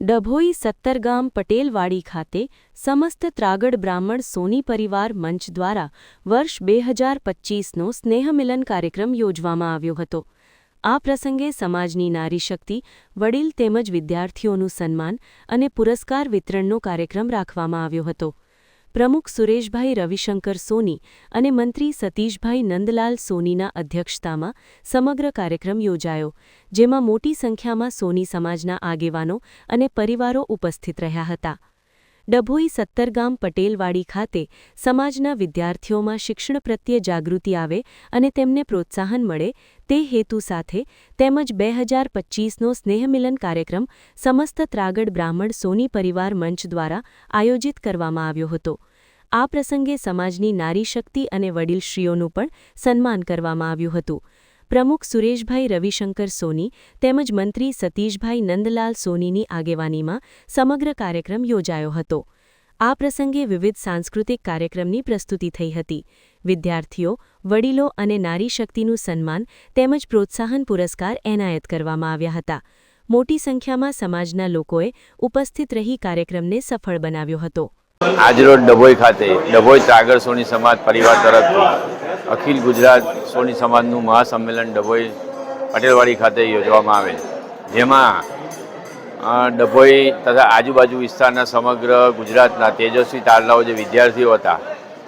ડભોઈ સત્તરગામ પટેલવાડી ખાતે સમસ્ત ત્રાગડ બ્રાહ્મણ સોની પરિવાર મંચ દ્વારા વર્ષ બે હજાર પચ્ચીસનો સ્નેહમિલન કાર્યક્રમ યોજવામાં આવ્યો હતો. આ પ્રસંગે સમાજની નારી શક્તિ, વડીલ તેમજ વિદ્યાર્થીઓનું સન્માન અને પુરસ્કાર વિતરણનો કાર્યક્રમ રાખવામાં આવ્યો હતો. પ્રમુખ સુરેશભાઈ રવિશંકર સોની અને મંત્રી સતીશભાઈ નંદલાલ સોનીના અધ્યક્ષતામાં સમગ્ર કાર્યક્રમ યોજાયો, જેમાં મોટી સંખ્યામાં સોની સમાજના આગેવાનો અને પરિવારો ઉપસ્થિત રહ્યા હતા. ડભોઈ સત્તરગામ પટેલવાડી ખાતે સમાજના વિદ્યાર્થીઓમાં શિક્ષણ પ્રત્યે જાગૃતિ આવે અને તેમને પ્રોત્સાહન મળે, તે હેતુ સાથે તેમજ બે હજાર પચ્ચીસનો સ્નેહમિલન કાર્યક્રમ સમસ્ત ત્રાગડ બ્રાહ્મણ સોની પરિવાર મંચ દ્વારા આયોજિત કરવામાં આવ્યો હતો. આ પ્રસંગે સમાજની નારી શક્તિ અને વડીલશ્રીઓનું પણ સન્માન કરવામાં આવ્યું હતું. પ્રમુખ સુરેશભાઈ રવિશંકર સોની તેમજ મંત્રી સતીશભાઈ નંદલાલ સોનીની આગેવાનીમાં સમગ્ર કાર્યક્રમ યોજાયો હતો. આ પ્રસંગે વિવિધ સાંસ્કૃતિક કાર્યક્રમની પ્રસ્તુતિ થઈ હતી. વિદ્યાર્થીઓ, વડીલો અને નારી શક્તિનું સન્માન તેમજ પ્રોત્સાહન પુરસ્કાર એનાયત કરવામાં આવ્યા હતા. મોટી સંખ્યામાં સમાજના લોકોએ ઉપસ્થિત રહી કાર્યક્રમને સફળ બનાવ્યો હતો. આજરોજ ડભોઈ ખાતે, ડભોઈ ત્રાગર સોની સમાજ પરિવાર તરફથી, અખિલ ગુજરાત સોની સમાજનું મહાસંમેલન ડભોઈ પટેલવાડી ખાતે યોજવામાં આવેલ. જેમાં ડભોઈ તથા આજુબાજુ વિસ્તારના સમગ્ર ગુજરાતના તેજસ્વી તારલાઓ જે વિદ્યાર્થીઓ હતા,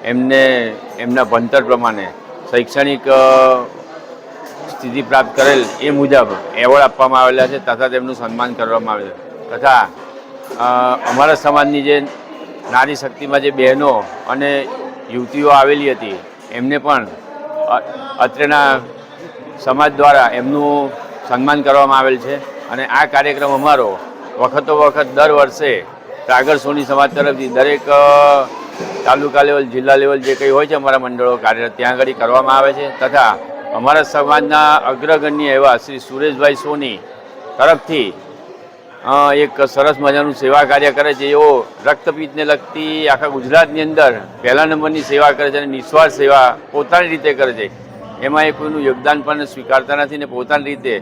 એમને, એમના ભણતર પ્રમાણે શૈક્ષણિક સ્થિતિ પ્રાપ્ત કરેલ એ મુજબ એવોર્ડ આપવામાં આવેલા છે તથા તેમનું સન્માન કરવામાં આવેલ તથા અમારા સમાજની જે નારી શક્તિમાં જે બહેનો અને યુવતીઓ આવેલી હતી, એમને પણ અત્રેના સમાજ દ્વારા એમનું સન્માન કરવામાં આવેલ છે. અને આ કાર્યક્રમ અમારો વખતો વખત દર વર્ષે ત્રાગર સોની સમાજ તરફથી દરેક તાલુકા લેવલ, જિલ્લા લેવલ જે કંઈ હોય છે અમારા મંડળો કાર્યરત ત્યાં આગળ કરવામાં આવે છે. તથા અમારા સમાજના અગ્રગણ્ય એવા શ્રી સુરેશભાઈ સોની તરફથી એક સરસ મજાનું સેવા કાર્ય કરે છે. એવો રક્તપિત્તને લગતી આખા ગુજરાતની અંદર પહેલા નંબરની સેવા કરે છે અને નિસ્વાર્થ સેવા પોતાની રીતે કરે છે. એમાં એ કોઈનું યોગદાન પણ સ્વીકારતા નથી ને પોતાની રીતે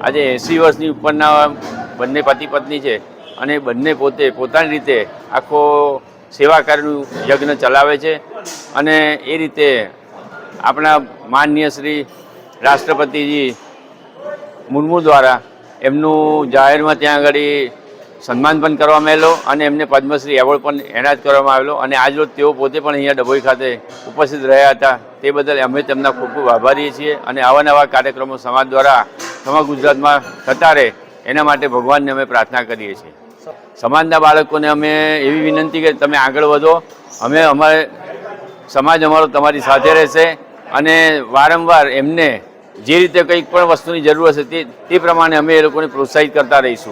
આજે એંસી વર્ષની ઉપરના બંને પતિ પત્ની છે અને બંને પોતે પોતાની રીતે આખો સેવા કાર્યનું યજ્ઞ ચલાવે છે અને એ રીતે આપણા માનનીય શ્રી રાષ્ટ્રપતિજી મુર્મુ દ્વારા એમનું જાહેરમાં ત્યાં આગળ સન્માન પણ કરવામાં આવેલો અને એમને પદ્મશ્રી એવોર્ડ પણ એનાયત કરવામાં આવેલો. અને આજરોજ તેઓ પોતે પણ અહીંયા ડભોઈ ખાતે ઉપસ્થિત રહ્યા હતા. તે બદલ અમે તેમના ખૂબ ખૂબ આભારી છીએ અને આવા નવા કાર્યક્રમો સમાજ દ્વારા સમગ્ર ગુજરાતમાં થતા રહે એના માટે ભગવાનને અમે પ્રાર્થના કરીએ છીએ. સમાજના બાળકોને અમે એવી વિનંતી કે તમે આગળ વધો. અમે અમારે, સમાજ અમારો તમારી સાથે રહેશે અને વારંવાર એમને જે રીતે કંઈક પણ વસ્તુની જરૂર હશે તે તે પ્રમાણે અમે એ લોકોને પ્રોત્સાહિત કરતા રહીશું.